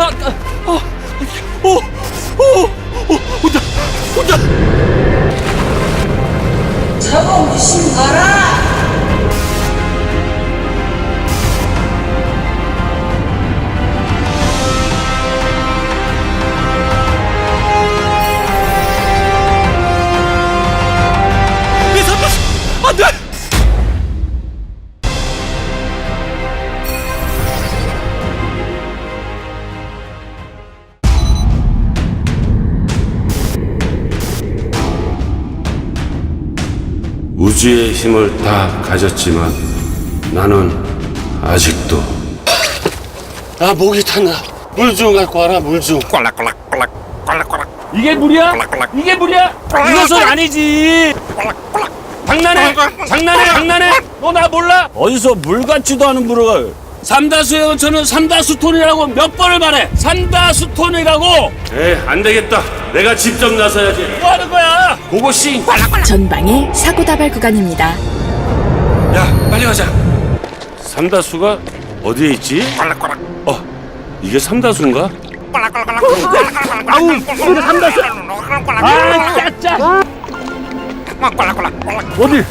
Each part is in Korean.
Ah. 우주의 힘을 다 가졌지만 나는 아직도 아 목이 탄다 물 좀 갖고 와라 물좀 이게 물이야? 이게 물이야? 이것은 아니지. 장난해? 장난해? 장난해? 너 나 몰라? 어디서 물 같지도 않은 물을 삼다수의 원천은 삼다수 톤이라고 몇 번을 말해? 삼다수 톤이라고 에이 안 되겠다 내가 직접 나서야지 뭐 하는 거야? 고고씨 전방에 사고 다발 구간입니다. 야 빨리 가자 삼다수가 어디에 있지? 어 이게 삼다수인가? 아우 이거 삼다수. 아 짜짜. 어디?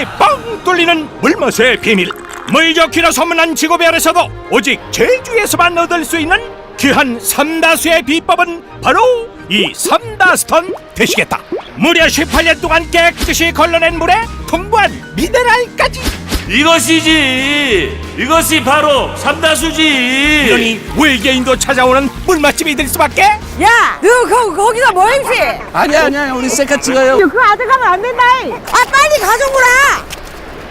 가슴이 뻥 뚫리는 물맛의 비밀. 물좋기로 소문난 지구배 아래서도 오직 제주에서만 얻을 수 있는 귀한 삼다수의 비법은 바로 이 삼다스톤 되시겠다. 무려 18년 동안 깨끗이 걸러낸 물에 풍부한 미네랄까지. 이것이지 이것이 바로 삼다수지 이러니 외계인도 찾아오는 물맛집이 될 수밖에 야, 너 거, 거기서 뭐 행세? 아니야 아니야 우리 셀카 찍어요. 그 아들 가면 안 된다. 아, 빨리 가져오라.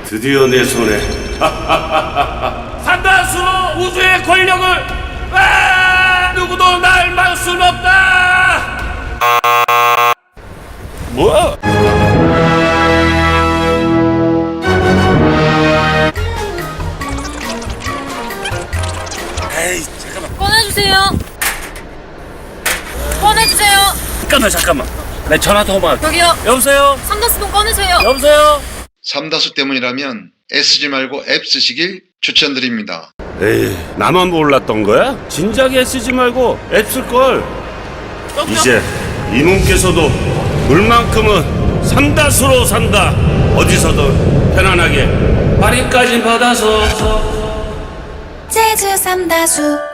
드디어 내 손에 삼다수 우주의 권력을 아, 누구도 날 막을 수는 없다. 뭐 야? 꺼내주세요. 꺼내주세요. 잠깐만 잠깐만. 내 전화 통화. 여기요. 여보세요. 삼다수동 꺼내세요. 여보세요. 삼다수 때문이라면 애쓰지 말고 앱 쓰시길 추천드립니다. 에이 나만 몰랐던 거야? 진작에 쓰지 말고 앱 쓸걸 이제 이놈께서도 물만큼은 삼다수로 산다 어디서든 편안하게 할인까지 받아서 제주 삼다수.